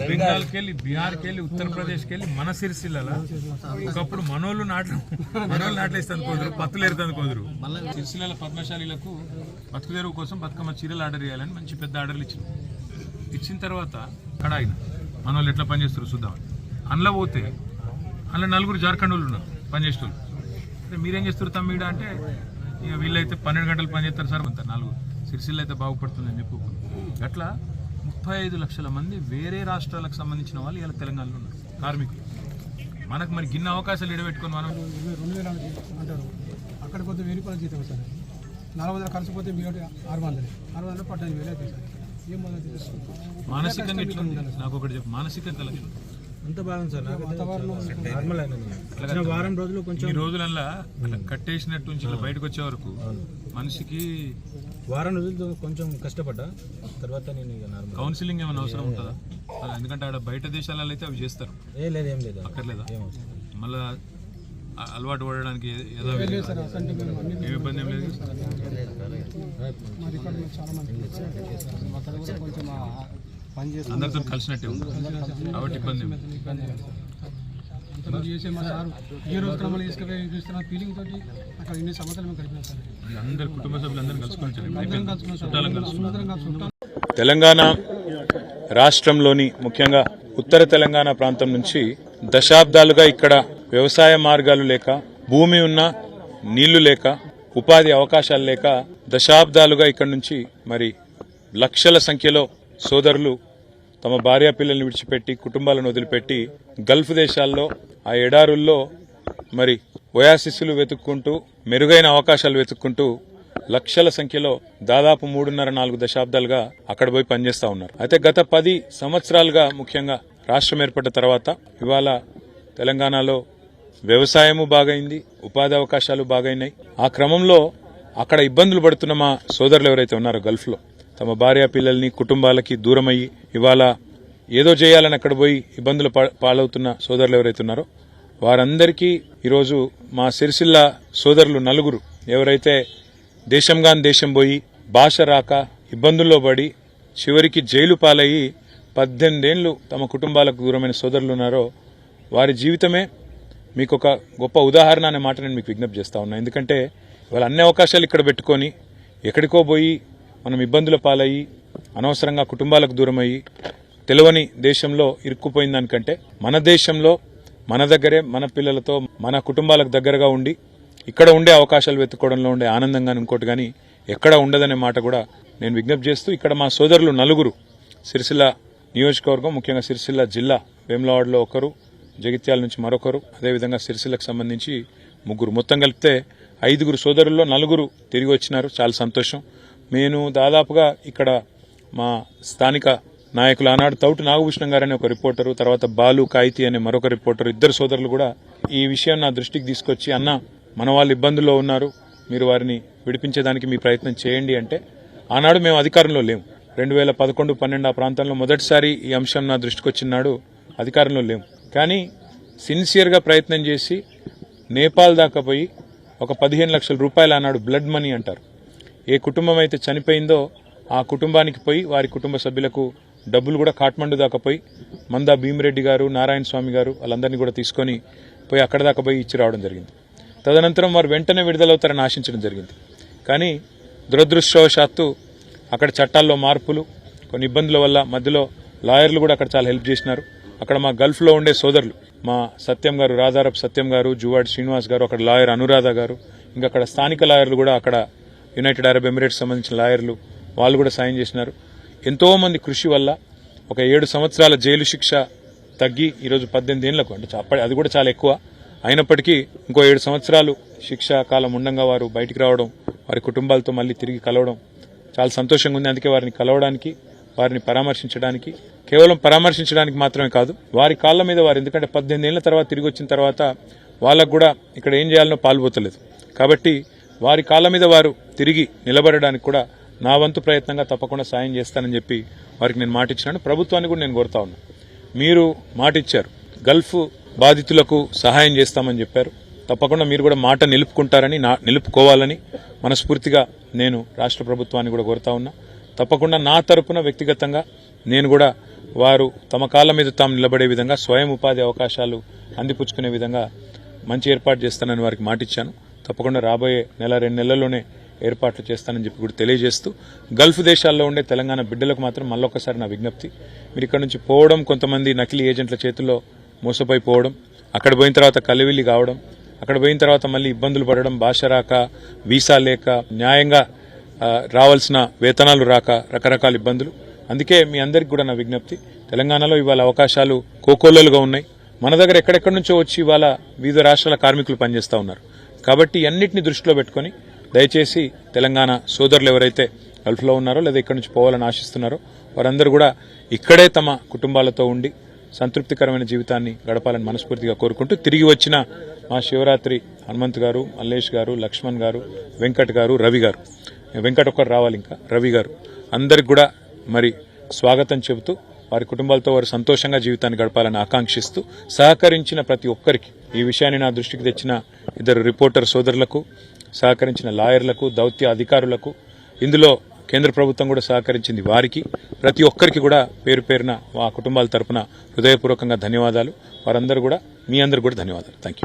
బెంగాల్కి వెళ్ళి బీహార్కి వెళ్ళి ఉత్తరప్రదేశ్కి వెళ్ళి మన సిరిసిల్లల ఒకప్పుడు మనోళ్ళు నాట్లు మనోళ్ళు నాట్లేస్తాను కుదరు పత్తులు ఎరుతాను కుదరు సిరిసిల్ల పద్మశాలీలకు బతుకు తెరువు కోసం బతుకమ్మ చీరలు ఆర్డర్ చేయాలని మంచి పెద్ద ఆర్డర్లు ఇచ్చిన. ఇచ్చిన తర్వాత అక్కడ ఆయన మనోళ్ళు ఎట్లా పనిచేస్తారు చూద్దామని అందులో పోతే అందులో నలుగురు జార్ఖండ్ వాళ్ళు ఉన్నారు పనిచేసేటోళ్ళు. అంటే మీరేం చేస్తారు తమ్మిడ అంటే ఇక వీళ్ళైతే పన్నెండు గంటలు పనిచేస్తారు సార్ అంతా నాలుగు. సిరిసిల్ల అయితే బాగుపడుతుందని చెప్పి అట్లా ముప్పై ఐదు లక్షల మంది వేరే రాష్ట్రాలకు సంబంధించిన వాళ్ళు ఇలా తెలంగాణలో ఉన్నారు. కార్మికులు. మనకు మరి గిన్నె అవకాశాలు ఇడబెట్టుకొని మనం రెండు వేలు అంటారు. అక్కడ కొద్ది వెయ్యి రూపాయలు జీతం సార్ నాలుగు వందలు ఖర్చు పోతే మీ ఆరు వందలు. ఆరు వందలు పద్దెనిమిది వేలు అవుతుంది సార్. ఏం మొదలు మానసికంగా ఎట్లా ఉంది? నాకు ఒకటి చెప్పు. మానసికంగా ఎలా? అంత బాగుంది సార్. వాతావరణం వారం రోజులు కొంచెం ఈ రోజులల్లా కట్టేసినట్టు నుంచి ఇలా బయటకు వచ్చే వరకు మనిషికి వారం రోజులు కొంచెం కష్టపడ్డా. తర్వాత నేను ఇక నార్మల్ కౌన్సిలింగ్ ఏమైనా అవసరం ఉంటుందా? అలా ఎందుకంటే ఆడ బయట దేశాలలో అయితే అవి చేస్తారు. ఏ లేదు ఏం లేదు. అక్కర్లేదా. మళ్ళా అలవాటు పడడానికి ఏ- ఇబ్బంది ఏం లేదు. అందరితో కలిసినట్టే ఉంది. కాబట్టి ఇబ్బంది చేసే మా సారు ఏ రోజు క్రమాలు తీసుకుపోయి చూస్తున్న ఫీలింగ్ తోటి అక్కడ ఇన్ని మేము అందరు కుటుంబ సభ్యులందరూ కలుసుకొని ఉంటాం తెలంగాణ రాష్ట్రంలోని ముఖ్యంగా ఉత్తర తెలంగాణ ప్రాంతం నుంచి దశాబ్దాలుగా ఇక్కడ వ్యవసాయ మార్గాలు లేక భూమి ఉన్న నీళ్ళు లేక ఉపాధి అవకాశాలు లేక దశాబ్దాలుగా ఇక్కడ నుంచి మరి లక్షల సంఖ్యలో సోదరులు తమ భార్యా పిల్లల్ని విడిచిపెట్టి కుటుంబాలను వదిలిపెట్టి గల్ఫ్ దేశాల్లో ఆ ఎడారుల్లో మరి ఒయాసిస్సులు వెతుక్కుంటూ మెరుగైన అవకాశాలు వెతుక్కుంటూ లక్షల సంఖ్యలో దాదాపు మూడున్నర నాలుగు దశాబ్దాలుగా అక్కడ పోయి పనిచేస్తూ ఉన్నారు. అయితే గత పది సంవత్సరాలుగా ముఖ్యంగా రాష్ట్రం ఏర్పడ్డ తర్వాత ఇవాళ తెలంగాణలో వ్యవసాయము బాగైంది ఉపాధి అవకాశాలు బాగైనాయి. ఆ క్రమంలో అక్కడ ఇబ్బందులు పడుతున్న మా సోదరులు ఎవరైతే ఉన్నారో గల్ఫ్లో తమ భార్య పిల్లల్ని కుటుంబాలకి దూరమయ్యి ఇవాళ ఏదో చేయాలని అక్కడ పోయి ఇబ్బందులు పాలవుతున్న సోదరులు ఎవరైతే ఉన్నారో వారందరికీ ఈరోజు మా సిరిసిల్ల సోదరులు నలుగురు ఎవరైతే దేశంగాని దేశం పోయి భాష రాక ఇబ్బందుల్లో పడి చివరికి జైలు పాలయ్యి పద్దెనిమిదేళ్ళు తమ కుటుంబాలకు దూరమైన సోదరులు ఉన్నారో వారి జీవితమే మీకు ఒక గొప్ప ఉదాహరణ అనే మాట నేను మీకు విజ్ఞప్తి చేస్తా ఉన్నా. ఎందుకంటే వాళ్ళ అన్ని అవకాశాలు ఇక్కడ పెట్టుకొని ఎక్కడికో పోయి మనం ఇబ్బందుల పాలయ్యి అనవసరంగా కుటుంబాలకు దూరమయ్యి తెలివని దేశంలో ఇరుక్కుపోయిన దానికంటే మన దేశంలో మన దగ్గరే మన పిల్లలతో మన కుటుంబాలకు దగ్గరగా ఉండి ఇక్కడ ఉండే అవకాశాలు వెతుక్కోవడంలో ఉండే ఆనందంగా ఇంకోటి కానీ ఎక్కడ ఉండదనే మాట కూడా నేను విజ్ఞప్తి చేస్తూ ఇక్కడ మా సోదరులు నలుగురు సిరిసిల్ల నియోజకవర్గం ముఖ్యంగా సిరిసిల్ల జిల్లా వేములవాడలో ఒకరు జగిత్యాల నుంచి మరొకరు అదేవిధంగా సిరిసిల్లకు సంబంధించి ముగ్గురు. మొత్తం కలిపితే ఐదుగురు సోదరుల్లో నలుగురు తిరిగి వచ్చినారు. చాలా సంతోషం. నేను దాదాపుగా ఇక్కడ మా స్థానిక నాయకులు ఆనాడు తౌటు నాగభూషణం గారు అనే ఒక రిపోర్టరు తర్వాత బాలు కాయితీ అనే మరొక రిపోర్టర్ ఇద్దరు సోదరులు కూడా ఈ విషయం నా దృష్టికి తీసుకొచ్చి అన్న మన వాళ్ళు ఇబ్బందుల్లో ఉన్నారు మీరు వారిని విడిపించేదానికి మీ ప్రయత్నం చేయండి అంటే ఆనాడు మేము అధికారంలో లేము రెండు వేల పదకొండు పన్నెండు ఆ ప్రాంతంలో మొదటిసారి ఈ అంశం నా దృష్టికి వచ్చినాడు అధికారంలో లేము కానీ సిన్సియర్గా ప్రయత్నం చేసి నేపాల్ దాకా పోయి ఒక పదిహేను లక్షల రూపాయలు ఆనాడు బ్లడ్ మనీ అంటారు. ఏ కుటుంబం అయితే చనిపోయిందో ఆ కుటుంబానికి పోయి వారి కుటుంబ సభ్యులకు డబ్బులు కూడా కాట్మండు దాకా పోయి మందా భీమిరెడ్డి గారు నారాయణ స్వామి గారు వాళ్ళందరినీ కూడా తీసుకొని పోయి అక్కడ దాకా పోయి ఇచ్చి రావడం జరిగింది. తదనంతరం వారు వెంటనే విడుదలవుతారని ఆశించడం జరిగింది. కానీ దురదృష్టవశాత్తు అక్కడ చట్టాల్లో మార్పులు కొన్ని ఇబ్బందుల వల్ల మధ్యలో లాయర్లు కూడా అక్కడ చాలా హెల్ప్ చేసినారు. అక్కడ మా గల్ఫ్లో ఉండే సోదరులు మా సత్యం గారు రాధారప్ సత్యం గారు జువాడి శ్రీనివాస్ గారు అక్కడ లాయర్ అనురాధ గారు ఇంకా అక్కడ స్థానిక లాయర్లు కూడా అక్కడ యునైటెడ్ అరబ్ ఎమిరేట్స్ సంబంధించిన లాయర్లు వాళ్ళు కూడా సాయం చేసినారు. ఎంతోమంది కృషి వల్ల ఒక ఏడు సంవత్సరాల జైలు శిక్ష తగ్గి ఈరోజు పద్దెనిమిది ఏళ్ళకు అంటే అప్పటి- అది కూడా చాలా ఎక్కువ. అయినప్పటికీ ఇంకో ఏడు సంవత్సరాలు శిక్షా కాలం ఉండంగా వారు బయటికి రావడం వారి కుటుంబాలతో మళ్ళీ తిరిగి కలవడం చాలా సంతోషంగా ఉంది. అందుకే వారిని కలవడానికి వారిని పరామర్శించడానికి కేవలం పరామర్శించడానికి మాత్రమే కాదు వారి కాళ్ళ మీద వారు ఎందుకంటే పద్దెనిమిది ఏళ్ళ తర్వాత తిరిగి వచ్చిన తర్వాత వాళ్ళకు కూడా ఇక్కడ ఏం చేయాలనో పాల్పోతలేదు కాబట్టి వారి కాళ్ళ మీద వారు తిరిగి నిలబడడానికి కూడా నా వంతు ప్రయత్నంగా తప్పకుండా సాయం చేస్తానని చెప్పి వారికి నేను మాటిచ్చినాను ప్రభుత్వాన్ని కూడా నేను కోరుతా ఉన్నా. మీరు మాటిచ్చారు. గల్ఫ్ బాధితులకు సహాయం చేస్తామని చెప్పారు. తప్పకుండా మీరు కూడా మాట నిలుపుకుంటారని నా నిలుపుకోవాలని మనస్ఫూర్తిగా నేను రాష్ట్ర ప్రభుత్వాన్ని కూడా కోరుతా ఉన్నా. తప్పకుండా నా తరపున వ్యక్తిగతంగా నేను కూడా వారు తమ కాళ్ళ మీద తాము నిలబడే విధంగా స్వయం ఉపాధి అవకాశాలు అందిపుచ్చుకునే విధంగా మంచి ఏర్పాటు చేస్తానని వారికి మాటిచ్చాను. తప్పకుండా రాబోయే నెల రెండు నెలల్లోనే ఏర్పాట్లు చేస్తానని చెప్పి కూడా తెలియజేస్తూ గల్ఫ్ దేశాల్లో ఉండే తెలంగాణ బిడ్డలకు మాత్రం మళ్ళొకసారి నా విజ్ఞప్తి. మీరు ఇక్కడ నుంచి పోవడం కొంతమంది నకిలీ ఏజెంట్ల చేతుల్లో మోసపోయి పోవడం అక్కడ పోయిన తర్వాత కలివిల్లి కావడం అక్కడ పోయిన తర్వాత మళ్ళీ ఇబ్బందులు పడడం భాష రాక వీసా లేక న్యాయంగా రావాల్సిన వేతనాలు రాక రకరకాల ఇబ్బందులు. అందుకే మీ అందరికి కూడా నా విజ్ఞప్తి. తెలంగాణలో ఇవాళ అవకాశాలు కోకోలలుగా ఉన్నాయి. మన దగ్గర ఎక్కడెక్కడి నుంచో వచ్చి ఇవాళ వివిధ రాష్ట్రాల కార్మికులు పనిచేస్తూ ఉన్నారు. కాబట్టి అన్నిటిని దృష్టిలో పెట్టుకొని దయచేసి తెలంగాణ సోదరులు ఎవరైతే గల్ఫ్లో ఉన్నారో లేదా ఇక్కడి నుంచి పోవాలని ఆశిస్తున్నారో వారందరూ కూడా ఇక్కడే తమ కుటుంబాలతో ఉండి సంతృప్తికరమైన జీవితాన్ని గడపాలని మనస్ఫూర్తిగా కోరుకుంటూ తిరిగి వచ్చిన మా శివరాత్రి హనుమంత్ గారు మల్లేష్ గారు లక్ష్మణ్ గారు వెంకట్ గారు రవి గారు. వెంకట్ ఒక్కరు రావాలి ఇంకా రవి గారు. అందరికి కూడా మరి స్వాగతం చెబుతూ వారి కుటుంబాలతో వారు సంతోషంగా జీవితాన్ని గడపాలని ఆకాంక్షిస్తూ సహకరించిన ప్రతి ఒక్కరికి ఈ విషయాన్ని నా దృష్టికి తెచ్చిన ఇద్దరు రిపోర్టర్ సోదరులకు సహకరించిన లాయర్లకు దౌత్య అధికారులకు ఇందులో కేంద్ర ప్రభుత్వం కూడా సహకరించింది వారికి. ప్రతి ఒక్కరికి కూడా పేరు పేరున ఆ కుటుంబాల తరపున హృదయపూర్వకంగా ధన్యవాదాలు. వారందరూ కూడా మీ అందరు కూడా ధన్యవాదాలు. Thank you